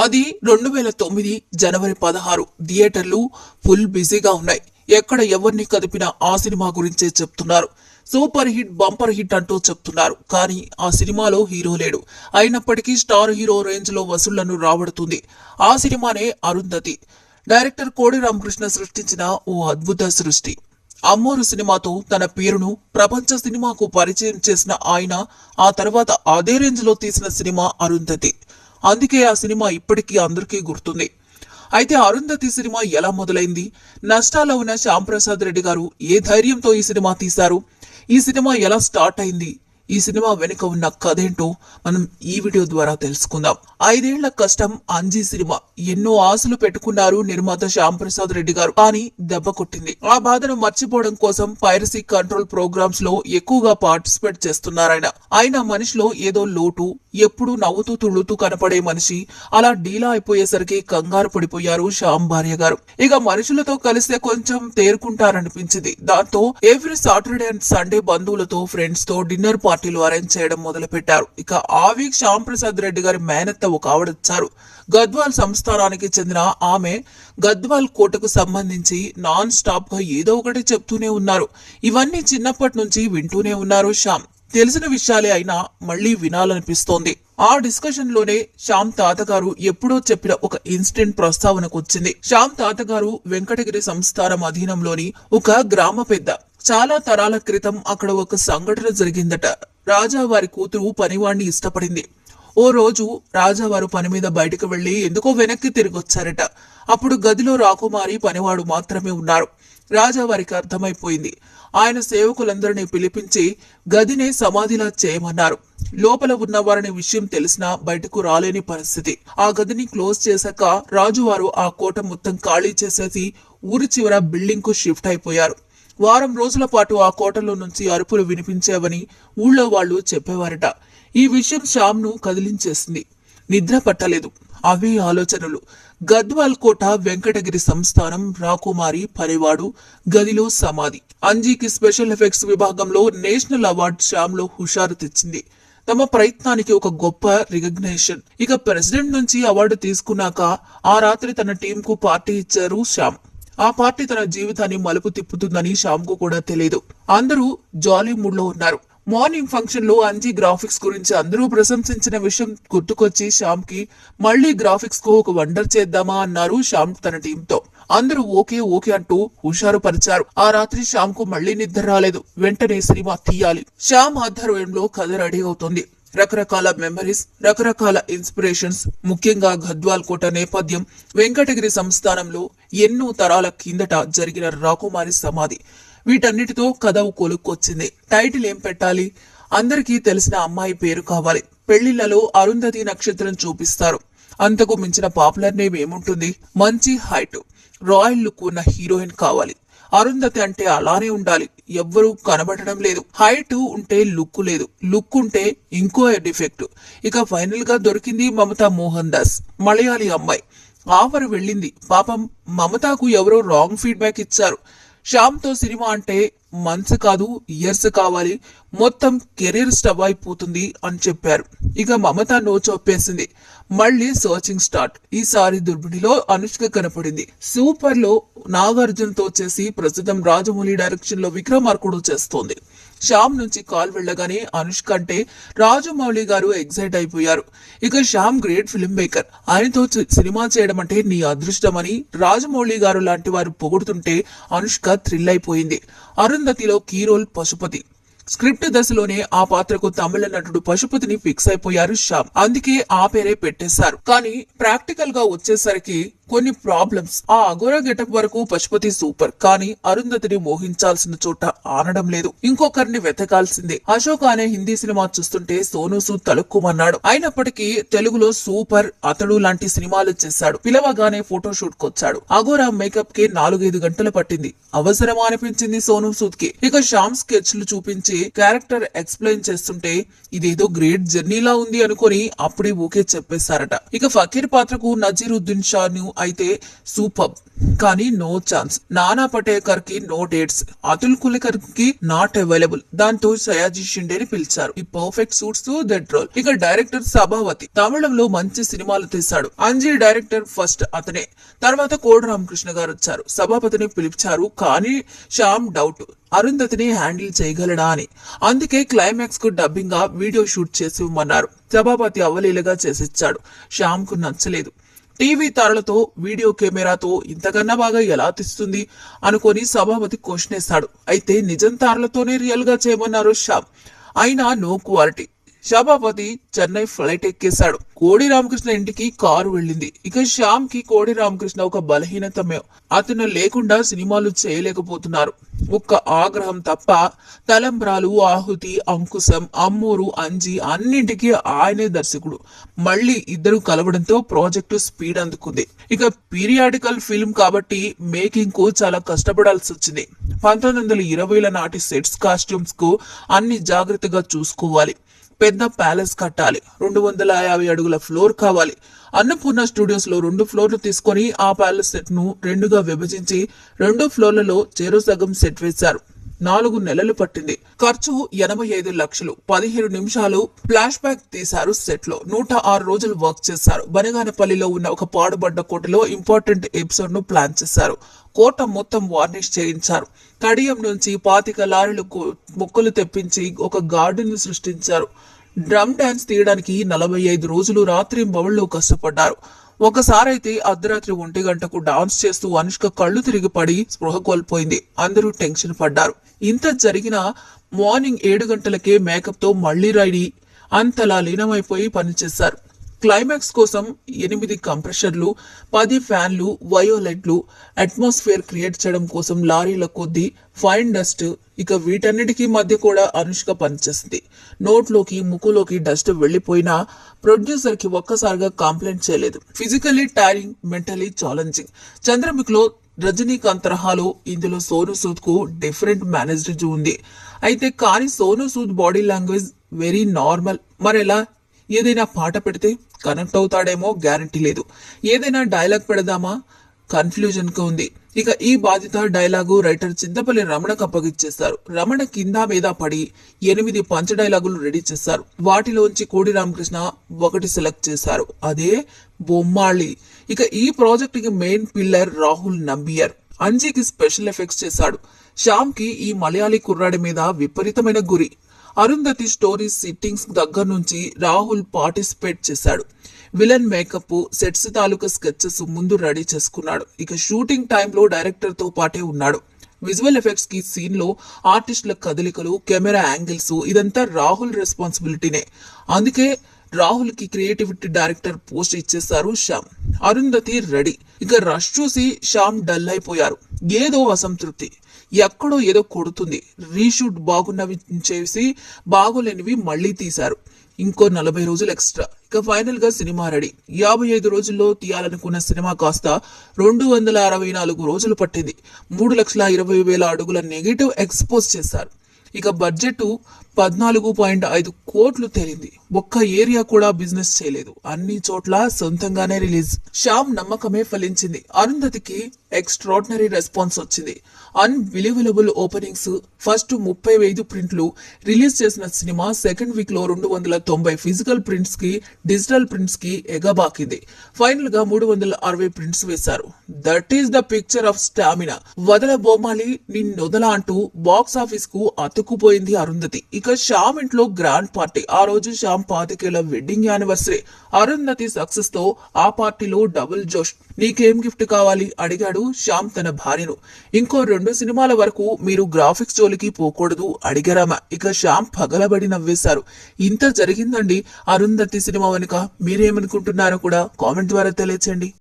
అది రెండు వేల తొమ్మిది జనవరి పదహారు. థియేటర్లు ఫుల్ బిజీగా ఉన్నాయి. ఎక్కడ ఎవరిని కదిపినా ఆ సినిమా గురించే చెప్తున్నారు. సూపర్ హిట్ బంపర్ హిట్ అంటూ చెప్తున్నారు. కానీ ఆ సినిమాలో హీరో లేడు. అయినప్పటికీ స్టార్ హీరో రేంజ్లో వసూళ్ళను రాబడుతుంది. ఆ సినిమానే అరుంధతి. డైరెక్టర్ కోడి రామకృష్ణ సృష్టించిన ఓ అద్భుత సృష్టి. అమ్మోరు సినిమాతో తన పేరును ప్రపంచ సినిమాకు పరిచయం చేసిన ఆయన ఆ తర్వాత అదే రేంజ్లో తీసిన సినిమా అరుంధతి. అందుకే ఆ సినిమా ఇప్పటికీ అందరికీ గుర్తుంది. అయితే అరుంధతి సినిమా ఎలా మొదలైంది? నష్టాల్లో ఉన్న శ్యాంప్రసాద్ రెడ్డి గారు ఏ ధైర్యంతో ఈ సినిమా తీశారు? ఈ సినిమా ఎలా స్టార్ట్ అయింది? ఈ సినిమా వెనుక ఉన్న కథేంటో మనం ఈ వీడియో ద్వారా తెలుసుకుందాం. ఐదేళ్ళ కష్టం అంజీ సినిమా. ఎన్నో ఆశలు పెట్టుకున్నారు నిర్మాత శ్యాంప్రసాద్ రెడ్డి గారు. కానీ దెబ్బ కొట్టింది. ఆ బాధను మర్చిపోవడం కోసం పైరసీ కంట్రోల్ ప్రోగ్రామ్స్లో ఎక్కువగా పార్టిసిపేట్ చేస్తున్నారాయన. ఆయన మనిషిలో ఏదో లోటు ఎప్పుడు నవ్వుతూ తుళ్ళుతూ కనపడే మనిషి అలా డీలా అయిపోయేసరికి కంగారు పడిపోయారు శ్యామ్ భార్య గారు. ఇక మనుషులతో కలిస్తే కొంచెం తేరుకుంటారనిపించింది. దాంతో ఎవ్రీ సాటర్డే అండ్ సండే బంధువులతో ఫ్రెండ్స్తో డిన్నర్ పార్టీలు అరేంజ్ చేయడం మొదలుపెట్టారు. ఇక ఆవిక్ శ్యామ్ ప్రసాద్ రెడ్డి గారి మేనత్త ఒక ఆవిడ గద్వాల్ సంస్థానానికి చెందిన ఆమె గద్వాల్ కోటకు సంబంధించి నాన్ స్టాప్గా ఏదో ఒకటి చెప్తూనే ఉన్నారు. ఇవన్నీ చిన్నప్పటి నుంచి వింటూనే ఉన్నారు శ్యామ్. తెలిసిన విషయాలే అయినా మళ్ళీ వినాలనిపిస్తోంది. ఆ డిస్కషన్లోనే శ్యామ్ తాతగారు ఎప్పుడో చెప్పిన ఒక ఇన్సిడెంట్ ప్రస్తావనకు వచ్చింది. శ్యామ్ తాతగారు వెంకటగిరి సంస్థానం అధీనంలోని ఒక గ్రామ పెద్ద. చాలా తరాల క్రితం అక్కడ ఒక సంఘటన జరిగిందట. రాజా వారి కూతురు పనివాణ్ణి ఇష్టపడింది. ఓ రోజు రాజావారు పని మీద బయటకు వెళ్ళి ఎందుకో వెనక్కి తిరిగి వచ్చారట. అప్పుడు గదిలో రాకుమారి పనివాడు మాత్రమే ఉన్నారు. రాజావారికి అర్థమైపోయింది. ఆయన సేవకులందరినీ పిలిపించి గదినే సమాధిలా చేయమన్నారు. లోపల ఉన్న వారిని విషయం తెలిసినా బయటకు రాలేని పరిస్థితి. ఆ గదిని క్లోజ్ చేశాక రాజువారు ఆ కోట మొత్తం ఖాళీ చేసేసి ఊరి చివర బిల్డింగ్కు షిఫ్ట్ అయిపోయారు. వారం రోజుల పాటు ఆ కోటలో నుంచి అరుపులు వినిపించేవని ఊళ్ళో వాళ్ళు చెప్పేవారట. ఈ విషయం శ్యామ్ను కదిలించేసింది. నిద్ర పట్టలేదు. అవే ఆలోచనలు. గద్వాల్ కోట వెంకటగిరి సంస్థానం రాకుమారి పరివాడు గదిలో సమాధి. అంజీకి స్పెషల్ ఎఫెక్ట్స్ విభాగంలో నేషనల్ అవార్డు శ్యామ్లో హుషారు తెచ్చింది. తమ ప్రయత్నానికి ఒక గొప్ప రికగ్నేషన్. ఇక ప్రెసిడెంట్ నుంచి అవార్డు తీసుకున్నాక ఆ రాత్రి తన టీంకు పార్టీ ఇచ్చారు శ్యామ్. ఆ పార్టీ తన జీవితాన్ని మలుపు తిప్పుతుందని శ్యామ్కు కూడా తెలియదు అందరూ జాలీ మూడ్లో ఉన్నారు. మార్నింగ్ ఫంక్షన్లో అంజీ గ్రాఫిక్స్ గురించి అందరూ ప్రశంసించిన విషయం గుర్తుకొచ్చి శ్యామ్కి మళ్ళీ గ్రాఫిక్స్కు ఒక వండర్ చేద్దామా అన్నారు శ్యామ్ తన టీంతో అందరూ ఓకే ఓకే అంటూ హుషారు పరిచారు ఆ రాత్రి శ్యామ్కు మళ్ళీ నిద్ర రాలేదు. వెంటనే సినిమా తీయాలి. శ్యామ్ ఆధ్వర్యంలో కథ రెడీ అవుతుంది. రకరకాల మెమరీస్ రకరకాల ఇన్స్పిరేషన్స్ ముఖ్యంగా గద్వాల్ కోట నేపథ్యం వెంకటగిరి సంస్థానంలో ఎన్నో తరాల కిందట జరిగిన రాకుమారి సమాధి. వీటన్నిటితో కథ కొలుక్కొచ్చింది. టైటిల్ ఏం పెట్టాలి? అందరికీ తెలిసిన అమ్మాయి పేరు కావాలి. పెళ్ళిళ్ళలో అరుంధతి నక్షత్రం చూపిస్తారు. అంతకు మించిన పాపులర్ నేమ్ ఏముంటుంది? మంచి హైట్. రాయల్ లుక్ ఉన్న హీరోయిన్ కావాలి. అరుంధతి అంటే అలానే ఉండాలి. ఎవ్వరూ కనబడడం లేదు. హైట్ ఉంటే లుక్ లేదు. లుక్ ఉంటే ఇంకో డిఫెక్ట్. ఇక ఫైనల్గా దొరికింది మమతా మోహన్ దాస్ మలయాళీ అమ్మాయి. ఆఫర్ వెళ్ళింది. పాపం మమతాకు ఎవరో రాంగ్ ఫీడ్బ్యాక్ ఇచ్చారు. శ్యామ్తో సినిమా అంటే మంత్స్ కాదు ఇయర్స్ కావాలి. మొత్తం కెరీర్ స్టవ్ అయిపోతుంది అని చెప్పారు. ఇక మమత నో చెప్పేసింది మళ్ళీ సర్చింగ్ స్టార్ట్ ఈసారి దుర్బిడిలో అనుష్క కనపడింది. సూపర్లో నాగార్జున్తో చేసి ప్రస్తుతం రాజమౌళి డైరెక్షన్లో విక్రమార్కుడు చేస్తోంది. శ్యామ్ నుంచి కాల్ వెళ్ళగానే అనుష్క అంటే రాజమౌళి గారు ఎగ్జైట్ అయిపోయారు. ఇక శ్యామ్ గ్రేట్ ఫిల్మ్ మేకర్ ఆయనతో సినిమా చేయడం అంటే నీ అదృష్టమని రాజమౌళి గారు లాంటి వారు పొగుడుతుంటే అనుష్క థ్రిల్ అయిపోయింది. అరుంధతిలో కీ రోల్ పశుపతి. స్క్రిప్ట్ దశలోనే ఆ పాత్రకు తమిళ నటుడు పశుపతిని ఫిక్స్ అయిపోయారు శ్యామ్. అందుకే ఆ పేరే పెట్టేశారు. కానీ ప్రాక్టికల్గా వచ్చేసరికి కొన్ని ప్రాబ్లమ్స్ ఆ అగోరా గెటప్ వరకు పశుపతి సూపర్ కానీ అరుంధతిని మోహించాల్సిన చోట ఆనడం లేదు. ఇంకొకరిని వెతకాల్సిందే. అశోక్ అనే హిందీ సినిమా చూస్తుంటే సోను సూద్ తలుక్కుమన్నాడు. అయినప్పటికీ తెలుగులో సూపర్ అతడు లాంటి సినిమాలు చేశాడు. పిలవగానే ఫోటోషూట్ కొచ్చాడు. అఘోరా మేకప్కి నాలుగైదు గంటలు పట్టింది. అవసరమా అనిపించింది సోను సూద్కి ఇక శ్యామ్ స్కెచ్లు చూపించి క్యారెక్టర్ ఎక్స్ప్లెయిన్ చేస్తుంటే ఇదేదో గ్రేట్ జర్నీలా ఉంది అనుకొని అప్పుడే ఊకే చెప్పేశారట. ఇక ఫకీర్ పాత్రకు నజీరుద్దీన్ షా ను అయితే సూపర్. కానీ నో ఛాన్స్. నానా పటేకర్కి నో డేట్స్. అతుల్ కులకర్కి నాట్ అవైలబుల్. దాంతో సయాజీ షిండేని పిలిచారు. ఈ పర్ఫెక్ట్ సూట్స్ దట్ రోల్ ఇక డైరెక్టర్ సభావతి. తమిళంలో మంచి సినిమాలు తీశాడు. అంజీ డైరెక్టర్ ఫస్ట్ అతనే. తర్వాత కోడి రామకృష్ణ గారు వచ్చారు. సభాపతిని పిలిచారు కానీ శ్యామ్ డౌట్. అరుంధతిని హ్యాండిల్ చేయగలడా అని. అందుకే క్లైమాక్స్కు డబ్బింగ్గా వీడియో షూట్ చేసి ఇవ్వమన్నారు. సభాపతి అవలీలగా చేసిచ్చాడు. శ్యామ్కు నచ్చలేదు. టీవీ తారలతో వీడియో కెమెరాతో ఇంతకన్నా బాగా ఎలా తీస్తుంది అనుకొని సభాపతి క్వశ్చన్ అయితే నిజం తారలతోనే రియల్గా చేయమన్నారు షా అయినా no quality. Sabhapathi Chennai flight ఎక్కేశాడు. Kodi Ramakrishna ఇంటికి కారు వెళ్ళింది. ఇక శ్యామ్కి కోడి రామకృష్ణ ఒక బలహీనతమే. అతను లేకుండా సినిమాలు చేయలేకపోతున్నారు. ఒక్క ఆగ్రహం తప్ప తలంబ్రాలు ఆహుతి అంకుశం అమ్మూరు అంజి అన్నింటికీ ఆయనే దర్శకుడు. మళ్ళీ ఇద్దరు కలవడంతో ప్రాజెక్టు స్పీడ్ అందుకుంది. ఇక పీరియాడికల్ ఫిల్మ్ కాబట్టి మేకింగ్కు చాలా కష్టపడాల్సి వచ్చింది. పంతొమ్మిది వందల ఇరవైల నాటి సెట్స్ కాస్ట్యూమ్స్కు అన్ని జాగ్రత్తగా చూసుకోవాలి. పెద్ద ప్యాలెస్ కట్టాలి. రెండు వందల యాభై అడుగుల ఫ్లోర్ కావాలి. అన్నపూర్ణ స్టూడియోస్లో రెండు ఫ్లోర్లు తీసుకొని ఆ ప్యాలెస్ సెట్ను రెండుగా విభజించి రెండు ఫ్లోర్లలో చెరు సగం సెట్ వేశారు. నాలుగు నెలలు పట్టింది. ఖర్చు ఎనభై ఐదు లక్షలు. పదిహేడు నిమిషాలు ఫ్లాష్ బ్యాక్ తీశారు సెట్లో నూట ఆరు రోజులు వర్క్ చేశారు. బనగానపల్లిలో ఉన్న ఒక పాడుబడ్డ కోటలో ఇంపార్టెంట్ ఎపిసోడ్ను ప్లాన్ చేశారు. కోట మొత్తం వార్నిష్ చేయించారు. కడియం నుంచి పాతిక లారీలకు మొక్కలు తెప్పించి ఒక గార్డెన్ సృష్టించారు. డ్రమ్ డాన్స్ తీయడానికి నలభై ఐదు రోజులు రాత్రి బవళ్ళు కష్టపడ్డారు. ఒకసారైతే అర్ధరాత్రి ఒంటి గంటకు డాన్స్ చేస్తూ అనుష్క కళ్ళు తిరిగి పడి స్పృహ కోల్పోయింది. అందరూ టెన్షన్ పడ్డారు. ఇంత జరిగిన మార్నింగ్ ఏడు గంటలకే మేకప్తో మళ్ళీ రెడీ అంతలా లీనమైపోయి పనిచేశారు. క్లైమాక్స్ కోసం ఎనిమిది కంప్రెషర్లు పది ఫ్యాన్లు వయోలెట్లు అట్మాస్ఫియర్ క్రియేట్ చేయడం కోసం లారీల కొద్దీ ఫైన్ డస్ట్ ఇక వీటన్నిటికీ మధ్య కూడా అనుష్క పనిచేసింది. నోట్లోకి ముక్కులోకి డస్ట్ వెళ్ళిపోయినా ప్రొడ్యూసర్కి ఒక్కసారిగా కంప్లైంట్ చేయలేదు. Physically tiring mentally challenging. చంద్రముఖిలో Rajinikanth తరహాలో ఇందులో సోను సూద్కు డిఫరెంట్ మేనేజ్మెంట్ ఉంది. అయితే కానీ Sonu Sood body language very normal. మరెలా? ఏదైనా పాట పెడితే కనెక్ట్ అవుతాడేమో గ్యారంటీ లేదు. ఏదైనా డైలాగ్ పెడదామా? కన్ఫ్యూజన్గా ఉంది. ఇక ఈ బాధ్యత డైలాగు రైటర్ చింతపల్లి రమణకు అప్పగిచ్చేస్తారు రమణ కింద మీద పడి ఎనిమిది పంచ డైలాగులు రెడీ చేస్తారు. వాటిలోంచి కోడి రామకృష్ణ ఒకటి సెలెక్ట్ చేశారు. అదే బొమ్మాళి. ఇక ఈ ప్రాజెక్ట్కి మెయిన్ పిల్లర్ రాహుల్ నంబియర్. అంజీకి స్పెషల్ ఎఫెక్ట్స్ చేశాడు. శ్యామ్కి ఈ మలయాళీ కుర్రాడి మీద విపరీతమైన గురి. అరుంధతి స్టోరీ సిట్టింగ్స్ దగ్గర నుంచి రాహుల్ పార్టిసిపేట్ చేశాడు. విలన్ మేకప్ సెట్స్ తాలూకా స్కెచెస్ ముందు రెడీ చేసుకున్నాడు. ఇక షూటింగ్ టైంలో డైరెక్టర్తో పాటే ఉన్నాడు. విజువల్ ఎఫెక్ట్స్కి సీన్లో ఆర్టిస్టుల కదలికలు కెమెరా యాంగిల్స్ ఇదంతా రాహుల్ రెస్పాన్సిబిలిటీనే. అందుకే రాహుల్కి క్రియేటివిటీ డైరెక్టర్ పోస్ట్ ఇచ్చేశారు శ్యామ్. అరుంధతి రెడీ. ఇక రష్ చూసి శ్యామ్ డల్ అయిపోయారు. ఏదో అసంతృప్తి. ఎక్కడో ఏదో కొడుతుంది. రీషూట్ బాగున్నవి చేసి బాగోలేనివి మళ్ళీ తీశారు. ఇంకో నలభై రోజులు ఎక్స్ట్రా. ఇక ఫైనల్గా సినిమా రెడీ. యాభై ఐదు రోజుల్లో తీయాలనుకున్న సినిమా కాస్త రెండు వందల అరవై నాలుగు రోజులు పట్టింది. మూడు లక్షల ఇరవై వేల అడుగుల నెగిటివ్ ఎక్స్పోజ్ చేశారు. ఇక బడ్జెట్ పద్నాలుగు పాయింట్ ఐదు కోట్లు తేలింది. ఒక్క ఏరియా కూడా బిజినెస్ చేయలేదు. అన్ని చోట్ల సొంతంగానే రిలీజ్. శ్యామ్ నమ్మకమే ఫలించింది. అరుంధతికి ఎక్స్ట్రాడినరీ రెస్పాన్స్ వచ్చింది. అన్బిలీవలబుల్ ఓపెనింగ్స్ ఫస్ట్ ముప్పై ఐదు ప్రింట్లు రిలీజ్ చేసిన సినిమా సెకండ్ వీక్లో రెండు వందల తొంభై ఫిజికల్ ప్రింట్స్కి డిజిటల్ ప్రింట్స్కి ఎగబాకింది. ఫైనల్గా మూడు వందల అరవై ప్రింట్స్ వేశారు. That is the picture of stamina. వదల బొమ్మాలి నిన్నొదల అంటూ బాక్స్ ఆఫీస్కు అతుక్కుపోయింది అరుంధతి. ఇక శ్యామ్ ఇంట్లో గ్రాండ్ పార్టీ. ఆ రోజు శ్యామ్ పాతికేళ్ళ వెడ్డింగ్ యానివర్సరీ. అరుంధతి సక్సెస్తో ఆ పార్టీలో డబుల్ జోష్. నీకేం గిఫ్ట్ కావాలి? అడిగాడు శ్యామ్ తన భార్యను. ఇంకో రెండు సినిమాల వరకు మీరు గ్రాఫిక్స్ జోలికి పోకూడదు అడిగారామా ఇక శ్యామ్ పగలబడి నవ్వేశారు. ఇంత జరిగిందండి అరుంధతి సినిమా వెనుక. మీరేమనుకుంటున్నారో కూడా కామెంట్ ద్వారా తెలియచేయండి.